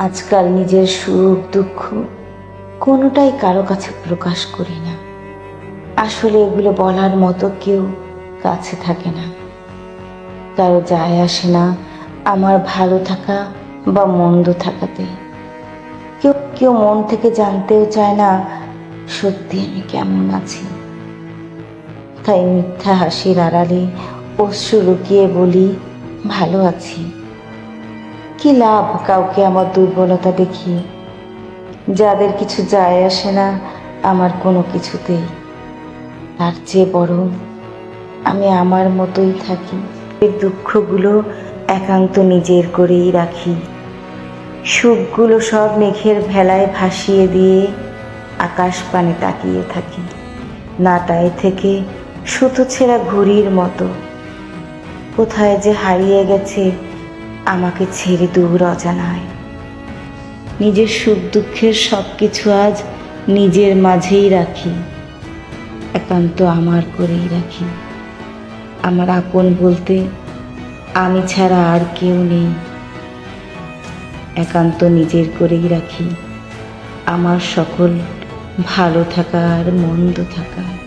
আজকাল নিজের সুখ, দুঃখ কোনোটাই কারও কাছে প্রকাশ করি না। আসলে এগুলো বলার মতো কেউ কাছে থাকে না। কারও যায় আসে না আমার ভালো থাকা বা মন্দ থাকাতে। কেউ কেউ মন থেকে জানতেও চায় না, সত্যি আমি কেমন আছি। তাই মিথ্যা হাসির আড়ালে অশ্রু লুকিয়ে বলি, ভালো আছি। কি লাভ কাউকে আমার দুর্বলতা দেখিয়ে যাদের কিছু যায় আসে না, আমার কোনো কিছুতেই। তার চেয়ে বরং আমি আমার মতোই থাকি। এই দুঃখগুলো একান্ত নিজের করেই রাখি। সুখগুলো সব মেঘের ভেলায় ভাসিয়ে দিয়ে আকাশ পানে তাকিয়ে থাকি। নাটায় থেকে সুতো ছেঁড়া ঘুড়ির মতো। কোথায় যে হারিয়ে গেছে আমাকে ছেড়ে দূর অজানায়। নিজের সুখ দুঃখের সব কিছু আজ নিজের মাঝেই রাখি। একান্ত আমার করেই রাখি। আমার আপন বলতে আমি ছাড়া আর কেউ নেই। একান্ত নিজের করেই রাখি। আমার সকল ভালো থাকা আর মন্দ থাকা